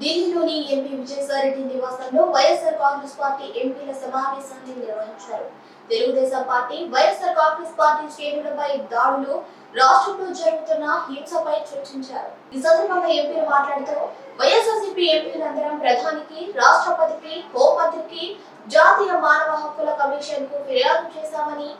ఢిల్లీలోని ఎంపీ విజయసాయిరెడ్డి నివాసంలో వైఎస్ఆర్ కాంగ్రెస్ పార్టీ ఎంపీల సమావేశాన్ని నిర్వహించారు. Telugu Desam party YSR Congress party శ్రేణులపై దాడులు రాష్ట్రంలో జరుగుతున్న హింసపై చర్చించారు. ఈ సందర్భంగా ఎంపీలు మాట్లాడుతూ వైఎస్ఆర్సీపీ ఎంపీలందరం ప్రధానికి రాష్ట్రపతికి హోంమంత్రికి జాతీయ మానవ హక్కుల కమిషన్కు ఫిర్యాదు చేశామని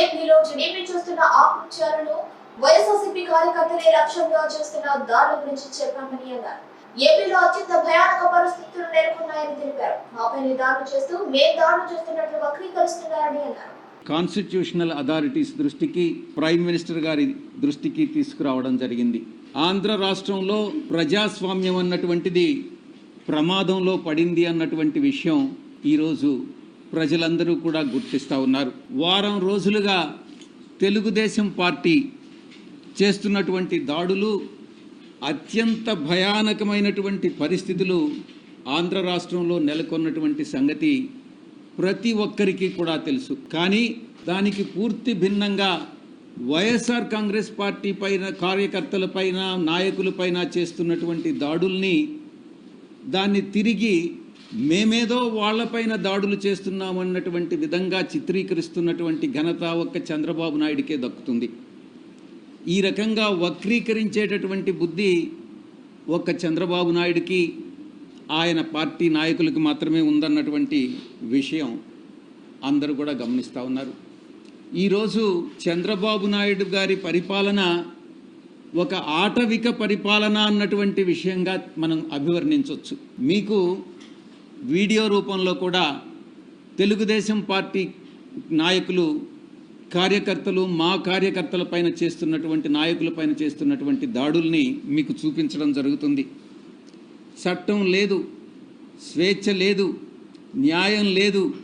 ఏపీలో టీడీపీ చూస్తున్న ఆకృత్యాలను వైఎస్ఆర్సీపీ కార్యకర్తలే లక్ష్యంగా చేస్తున్న దాడుల గురించి చెప్పామని అన్నారు. ఏపీలో అత్యంత భయానక పరిస్థితులు నెలకొన్నాయని తెలిపారు. మాపై దాడులు చేస్తూ మేము దాడులు చేస్తున్నట్లు వక్రీకరిస్తున్నారని అన్నారు. కాన్స్టిట్యూషనల్ అథారిటీస్ దృష్టికి ప్రైమ్ మినిస్టర్ గారి దృష్టికి తీసుకురావడం జరిగింది. ఆంధ్ర రాష్ట్రంలో ప్రజాస్వామ్యం అన్నటువంటిది ప్రమాదంలో పడింది అన్నటువంటి విషయం ఈరోజు ప్రజలందరూ కూడా గుర్తిస్తూ ఉన్నారు. వారం రోజులుగా తెలుగుదేశం పార్టీ చేస్తున్నటువంటి దాడులు అత్యంత భయానకమైనటువంటి పరిస్థితులు ఆంధ్ర రాష్ట్రంలో నెలకొన్నటువంటి సంగతి ప్రతి ఒక్కరికి కూడా తెలుసు. కానీ దానికి పూర్తి భిన్నంగా వైఎస్ఆర్ కాంగ్రెస్ పార్టీ పైన కార్యకర్తలపైన నాయకులపైన చేస్తున్నటువంటి దాడుల్ని దాన్ని తిరిగి మేమేదో వాళ్ళపైన దాడులు చేస్తున్నామన్నటువంటి విధంగా చిత్రీకరిస్తున్నటువంటి ఘనత ఒక్క చంద్రబాబు నాయుడికే దక్కుతుంది. ఈ రకంగా వక్రీకరించేటటువంటి బుద్ధి ఒక్క చంద్రబాబు నాయుడికి ఆయన పార్టీ నాయకులకు మాత్రమే ఉందన్నటువంటి విషయం అందరూ కూడా గమనిస్తూ ఉన్నారు. ఈరోజు చంద్రబాబు నాయుడు గారి పరిపాలన ఒక ఆటవిక పరిపాలన అన్నటువంటి విషయంగా మనం అభివర్ణించవచ్చు మీకు వీడియో రూపంలో కూడా తెలుగుదేశం పార్టీ నాయకులు కార్యకర్తలు మా కార్యకర్తల పైన చేస్తున్నటువంటి నాయకుల పైన చేస్తున్నటువంటి దాడుల్ని మీకు చూపించడం జరుగుతుంది. చట్టం లేదు స్వేచ్ఛ లేదు న్యాయం లేదు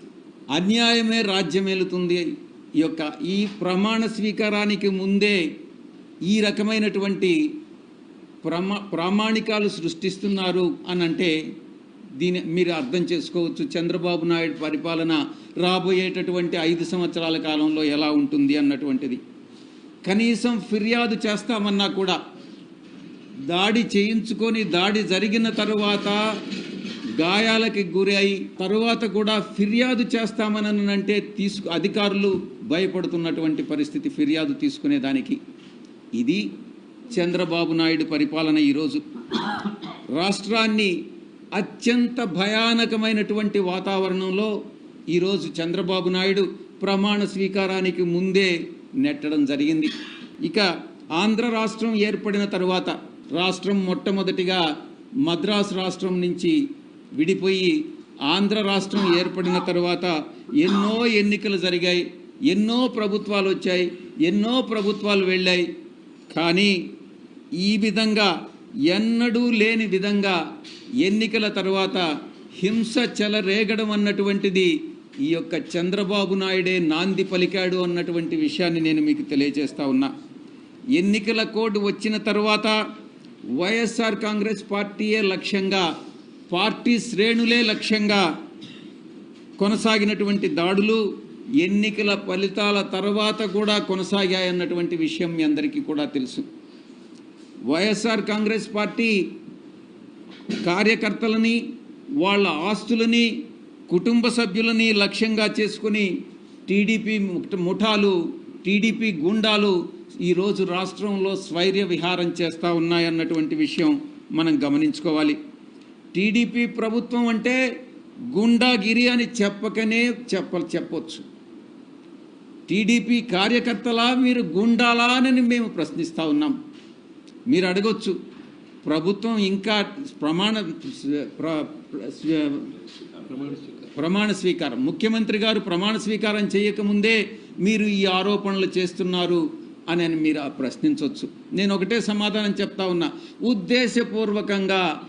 అన్యాయమే రాజ్యమేలుతుంది. ఈ యొక్క ఈ ప్రమాణ స్వీకారానికి ముందే ఈ రకమైనటువంటి ప్రమా ప్రామాణికాలు సృష్టిస్తున్నారు అని అంటే దీని మీరు అర్థం చేసుకోవచ్చు. చంద్రబాబు నాయుడు పరిపాలన రాబోయేటటువంటి ఐదు సంవత్సరాల కాలంలో ఎలా ఉంటుంది అన్నటువంటిది. కనీసం ఫిర్యాదు చేస్తామన్నా కూడా దాడి చేయించుకొని దాడి జరిగిన తరువాత గాయాలకి గురై తరువాత కూడా ఫిర్యాదు చేస్తామని అంటే తీసుకు అధికారులు భయపడుతున్నటువంటి పరిస్థితి ఫిర్యాదు తీసుకునేదానికి ఇది చంద్రబాబు నాయుడు పరిపాలన ఈరోజు. రాష్ట్రాన్ని అత్యంత భయానకమైనటువంటి వాతావరణంలో ఈరోజు చంద్రబాబు నాయుడు ప్రమాణ స్వీకారానికి ముందే నెట్టడం జరిగింది. ఇక ఆంధ్ర రాష్ట్రం ఏర్పడిన తరువాత రాష్ట్రం మొట్టమొదటిగా మద్రాసు రాష్ట్రం నుంచి విడిపోయి ఆంధ్ర రాష్ట్రం ఏర్పడిన తరువాత ఎన్నో ఎన్నికలు జరిగాయి ఎన్నో ప్రభుత్వాలు వచ్చాయి ఎన్నో ప్రభుత్వాలు వెళ్ళాయి. కానీ ఈ విధంగా ఎన్నడూ లేని విధంగా ఎన్నికల తర్వాత హింస చెలరేగడం అన్నటువంటిది ఈ యొక్క చంద్రబాబు నాయుడే నాంది పలికాడు అన్నటువంటి విషయాన్ని నేను మీకు తెలియజేస్తా ఉన్నా. ఎన్నికల కోడ్ వచ్చిన తర్వాత వైఎస్ఆర్ కాంగ్రెస్ పార్టీయే లక్ష్యంగా పార్టీ శ్రేణులే లక్ష్యంగా కొనసాగినటువంటి దాడులు ఎన్నికల ఫలితాల తర్వాత కూడా కొనసాగాయన్నటువంటి విషయం మీ అందరికీ కూడా తెలుసు. వైఎస్ఆర్ కాంగ్రెస్ పార్టీ కార్యకర్తలని వాళ్ళ ఆస్తులని కుటుంబ సభ్యులని లక్ష్యంగా చేసుకుని టీడీపీ ముఠాలు టీడీపీ గుండాలు ఈరోజు రాష్ట్రంలో స్వైర్య విహారం చేస్తూ ఉన్నాయన్నటువంటి విషయం మనం గమనించుకోవాలి. టీడీపీ ప్రభుత్వం అంటే గుండాగిరి అని చెప్పకనే చెప్ప చెప్పొచ్చు. టీడీపీ కార్యకర్తలా మీరు గుండాలా అని మేము ప్రశ్నిస్తూ ఉన్నాం. మీరు అడగొచ్చు. ప్రభుత్వం ఇంకా ప్రమాణ ప్ర- ప్రమాణ స్వీకారం. ముఖ్యమంత్రి గారు ప్రమాణ స్వీకారం చేయకముందే మీరు ఈ ఆరోపణలు చేస్తున్నారు అని మీరు ప్రశ్నించవచ్చు నేను ఒకటే సమాధానం చెప్తా ఉన్నా. ఉద్దేశపూర్వకంగా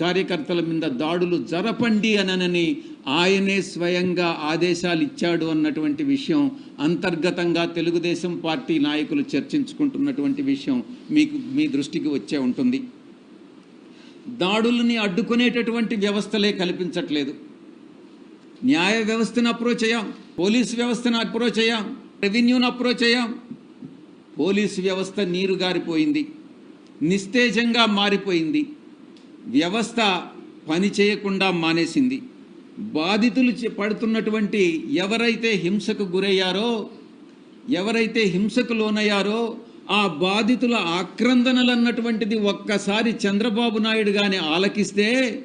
కార్యకర్తల మీద దాడులు జరపండి అనని ఆయనే స్వయంగా ఆదేశాలు ఇచ్చాడు అన్నటువంటి విషయం అంతర్గతంగా తెలుగుదేశం పార్టీ నాయకులు చర్చించుకుంటున్నటువంటి విషయం మీకు మీ దృష్టికి వచ్చే ఉంటుంది. దాడులని అడ్డుకునేటటువంటి వ్యవస్థలే కల్పించట్లేదు. న్యాయ వ్యవస్థను అప్రోచ్ అయ్యాం పోలీస్ వ్యవస్థను అప్రోచ్ అయ్యాం రెవెన్యూను అప్రోచ్ అయ్యాం. పోలీసు వ్యవస్థ నీరు గారిపోయింది నిస్తేజంగా మారిపోయింది. వ్యవస్థ పని చేయకుండా మానేసింది. బాధితులు చే- పడుతున్నటువంటి ఎవరైతే హింసకు గురయ్యారో ఎవరైతే హింసకు లోనయ్యారో ఆ బాధితుల ఆక్రందనలు అన్నటువంటిది ఒక్కసారి చంద్రబాబు నాయుడు గాని ఆలకిస్తే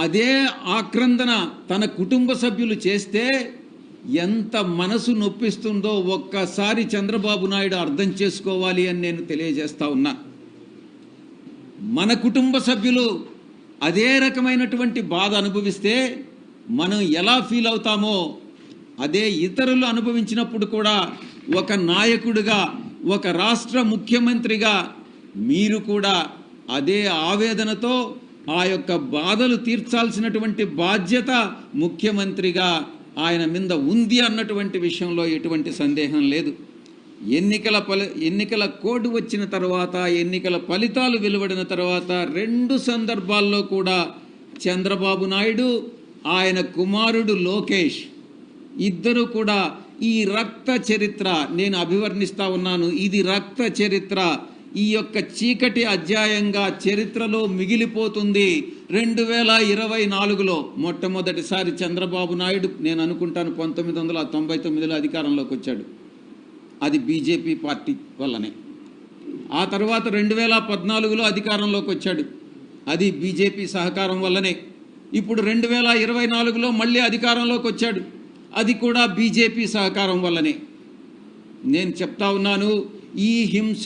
అదే ఆక్రందన తన కుటుంబ సభ్యులు చేస్తే ఎంత మనసు నొప్పిస్తుందో ఒక్కసారి చంద్రబాబు నాయుడు అర్థం చేసుకోవాలి అని నేను తెలియజేస్తా ఉన్నా. మన కుటుంబ సభ్యులు అదే రకమైనటువంటి బాధ అనుభవిస్తే మనం ఎలా ఫీల్ అవుతామో అదే ఇతరులు అనుభవించినప్పుడు కూడా ఒక నాయకుడిగా ఒక రాష్ట్ర ముఖ్యమంత్రిగా మీరు కూడా అదే ఆవేదనతో ఆ యొక్క బాధలు తీర్చాల్సినటువంటి బాధ్యత ముఖ్యమంత్రిగా ఆయన మీద ఉంది అన్నటువంటి విషయంలో ఎటువంటి సందేహం లేదు. ఎన్నికల ఫలి ఎన్నికల కోడ్ వచ్చిన తర్వాత ఎన్నికల ఫలితాలు వెలువడిన తర్వాత రెండు సందర్భాల్లో కూడా చంద్రబాబు నాయుడు ఆయన కుమారుడు లోకేష్ ఇద్దరు కూడా ఈ రక్త చరిత్ర నేను అభివర్ణిస్తా ఉన్నాను. ఇది రక్త చరిత్ర. ఈ యొక్క చీకటి అధ్యాయంగా చరిత్రలో మిగిలిపోతుంది. రెండు వేల ఇరవై నాలుగులో మొట్టమొదటిసారి చంద్రబాబు నాయుడు నేను అనుకుంటాను పంతొమ్మిది వందల తొంభై తొమ్మిదిలో అధికారంలోకి వచ్చాడు. అది బీజేపీ పార్టీ వల్లనే. ఆ తర్వాత రెండు వేల పద్నాలుగులో అధికారంలోకి వచ్చాడు. అది బీజేపీ సహకారం వల్లనే. ఇప్పుడు రెండు వేల ఇరవై నాలుగులో మళ్ళీ అధికారంలోకి వచ్చాడు. అది కూడా బీజేపీ సహకారం వల్లనే. నేను చెప్తా ఉన్నాను ఈ హింస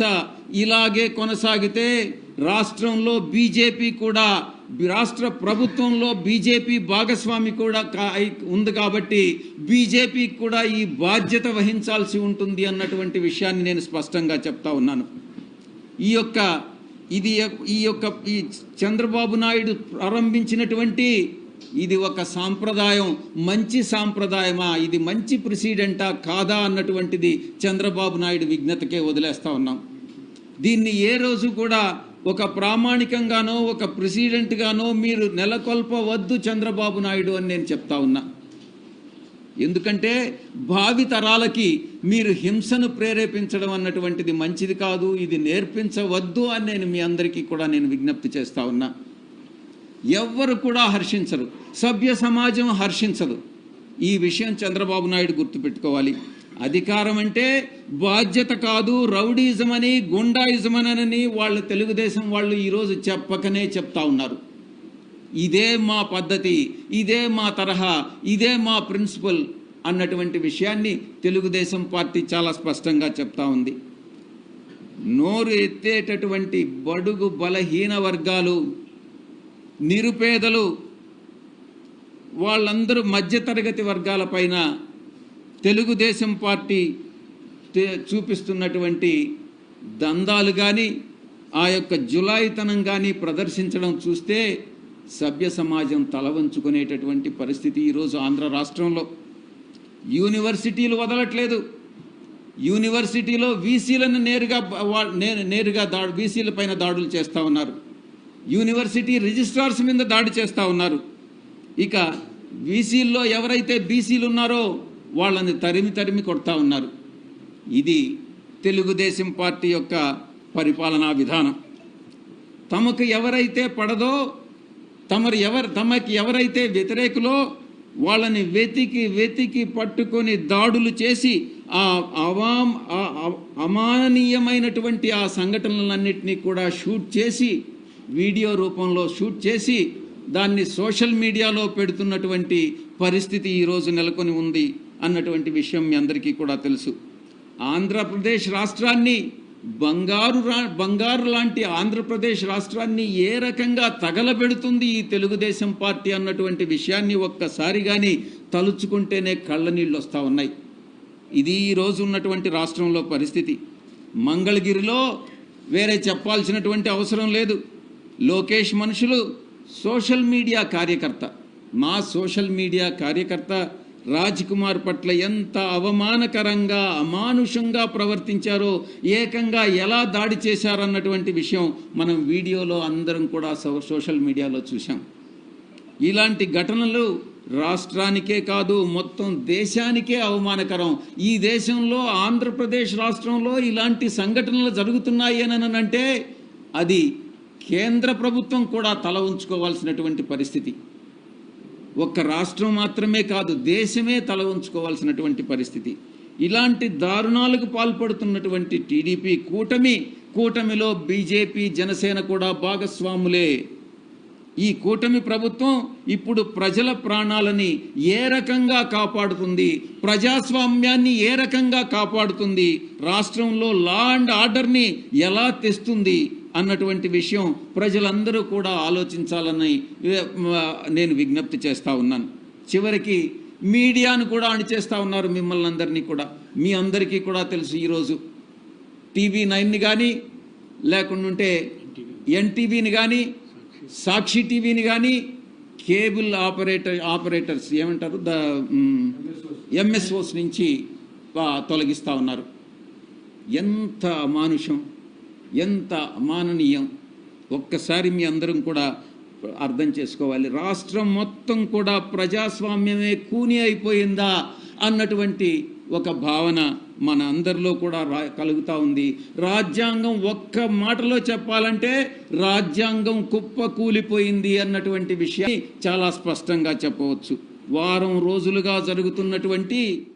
ఇలాగే కొనసాగితే రాష్ట్రంలో బీజేపీ కూడా రాష్ట్ర ప్రభుత్వంలో బీజేపీ భాగస్వామి కూడా కా- ఉంది కాబట్టి బీజేపీ కూడా ఈ బాధ్యత వహించాల్సి ఉంటుంది అన్నటువంటి విషయాన్ని నేను స్పష్టంగా చెప్తా ఉన్నాను. ఈ యొక్క ఇది ఈ యొక్క ఈ చంద్రబాబు నాయుడు ప్రారంభించినటువంటి ఇది ఒక సాంప్రదాయం మంచి సాంప్రదాయమా ఇది మంచి ప్రెసిడెంటా కాదా అన్నటువంటిది చంద్రబాబు నాయుడు విజ్ఞతకే వదిలేస్తూ ఉన్నాం. దీన్ని ఏ రోజు కూడా ఒక ప్రామాణికంగానో ఒక ప్రెసిడెంట్గానో మీరు నెలకొల్పవద్దు చంద్రబాబు నాయుడు అని నేను చెప్తా ఉన్నా. ఎందుకంటే భావి తరాలకి మీరు హింసను ప్రేరేపించడం అన్నటువంటిది మంచిది కాదు ఇది నేర్పించవద్దు అని నేను మీ అందరికీ కూడా నేను విజ్ఞప్తి చేస్తా ఉన్నా. ఎవ్వరు కూడా హర్షించరు సభ్య సమాజం హర్షించదు. ఈ విషయం చంద్రబాబు నాయుడు గుర్తుపెట్టుకోవాలి. అధికారం అంటే బాధ్యత కాదు రౌడీజం అని గుండాయిజం అని వాళ్ళు తెలుగుదేశం వాళ్ళు ఈరోజు చెప్పకనే చెప్తా ఉన్నారు. ఇదే మా పద్ధతి ఇదే మా తరహా ఇదే మా ప్రిన్సిపల్ అన్నటువంటి విషయాన్ని తెలుగుదేశం పార్టీ చాలా స్పష్టంగా చెప్తా ఉంది. నోరు ఎత్తేటటువంటి బడుగు బలహీన వర్గాలు నిరుపేదలు వాళ్ళందరూ మధ్యతరగతి వర్గాల పైన తెలుగుదేశం పార్టీ చూపిస్తున్నటువంటి దందాలు కానీ ఆ యొక్క జులాయితనం కానీ ప్రదర్శించడం చూస్తే సభ్య సమాజం తలవంచుకునేటటువంటి పరిస్థితి ఈరోజు ఆంధ్ర రాష్ట్రంలో. యూనివర్సిటీలు వదలట్లేదు. యూనివర్సిటీలో వీసీలను నేరుగా నే- నేరుగా దాడు వీసీల పైన దాడులు చేస్తూ ఉన్నారు. యూనివర్సిటీ రిజిస్ట్రార్స్ మీద దాడి చేస్తూ ఉన్నారు. ఇక వీసీల్లో ఎవరైతే బీసీలు ఉన్నారో వాళ్ళని తరిమి తరిమి కొడతా ఉన్నారు. ఇది తెలుగుదేశం పార్టీ యొక్క పరిపాలనా విధానం. తమకు ఎవరైతే పడదో తమరు ఎవరు తమకి ఎవరైతే వ్యతిరేకులో వాళ్ళని వెతికి వెతికి పట్టుకొని దాడులు చేసి ఆ అవాం అమానీయమైనటువంటి ఆ సంఘటనలన్నింటినీ కూడా షూట్ చేసి వీడియో రూపంలో షూట్ చేసి దాన్ని సోషల్ మీడియాలో పెడుతున్నటువంటి పరిస్థితి ఈరోజు నెలకొని ఉంది. అన్నటువంటి విషయం మీ అందరికీ కూడా తెలుసు. ఆంధ్రప్రదేశ్ రాష్ట్రాన్ని బంగారు రా బంగారు లాంటి ఆంధ్రప్రదేశ్ రాష్ట్రాన్ని ఏ రకంగా తగలబెడుతుంది ఈ తెలుగుదేశం పార్టీ అన్నటువంటి విషయాన్ని ఒక్కసారి కానీ తలుచుకుంటేనే కళ్ళ నీళ్ళు వస్తూ ఉన్నాయి. ఇది ఈరోజు ఉన్నటువంటి రాష్ట్రంలో పరిస్థితి. మంగళగిరిలో వేరే చెప్పాల్సినటువంటి అవసరం లేదు. లోకేష్ మనుషులు సోషల్ మీడియా కార్యకర్త. మా సోషల్ మీడియా కార్యకర్త రాజ్ కుమార్ పట్ల ఎంత అవమానకరంగా అమానుషంగా ప్రవర్తించారో ఏకంగా ఎలా దాడి చేశారన్నటువంటి విషయం మనం వీడియోలో అందరం కూడా సో- సోషల్ మీడియాలో చూసాం ఇలాంటి ఘటనలు రాష్ట్రానికే కాదు మొత్తం దేశానికే అవమానకరం. ఈ దేశంలో ఆంధ్రప్రదేశ్ రాష్ట్రంలో ఇలాంటి సంఘటనలు జరుగుతున్నాయి అని అంటే అది కేంద్ర ప్రభుత్వం కూడా తల ఉంచుకోవాల్సినటువంటి పరిస్థితి. ఒక్క రాష్ట్రం మాత్రమే కాదు దేశమే తల ఉంచుకోవాల్సినటువంటి పరిస్థితి. ఇలాంటి దారుణాలకు పాల్పడుతున్నటువంటి టీడీపీ కూటమి కూటమిలో బీజేపీ జనసేన కూడా భాగస్వాములే. ఈ కూటమి ప్రభుత్వం ఇప్పుడు ప్రజల ప్రాణాలని ఏ రకంగా కాపాడుతుంది ప్రజాస్వామ్యాన్ని ఏ రకంగా కాపాడుతుంది రాష్ట్రంలో లా అండ్ ఆర్డర్ని ఎలా తెస్తుంది అన్నటువంటి విషయం ప్రజలందరూ కూడా ఆలోచించాలని నేను విజ్ఞప్తి చేస్తూ ఉన్నాను. చివరికి మీడియాను కూడా అణిచేస్తూ ఉన్నారు మిమ్మల్ని అందరినీ కూడా. మీ అందరికీ కూడా తెలుసు ఈరోజు. టీవీ నైన్ని కానీ లేకుంటే ఎన్టీవీని కానీ సాక్షి టీవీని కానీ కేబుల్ ఆపరేటర్ ఆపరేటర్స్ ఏమంటారు? ద ఎంఎస్ఓస్ నుంచి తొలగిస్తూ ఉన్నారు. ఎంత అమానుషం ఎంత అమాననీయం? ఒక్కసారి మీ అందరం కూడా అర్థం చేసుకోవాలి. రాష్ట్రం మొత్తం కూడా ప్రజాస్వామ్యమే కూని అయిపోయిందా అన్నటువంటి ఒక భావన మన అందరిలో కూడా రా కలుగుతూ ఉంది. రాజ్యాంగం ఒక్క మాటలో చెప్పాలంటే రాజ్యాంగం కుప్ప కూలిపోయింది అన్నటువంటి విషయాన్ని చాలా స్పష్టంగా చెప్పవచ్చు. వారం రోజులుగా జరుగుతున్నటువంటి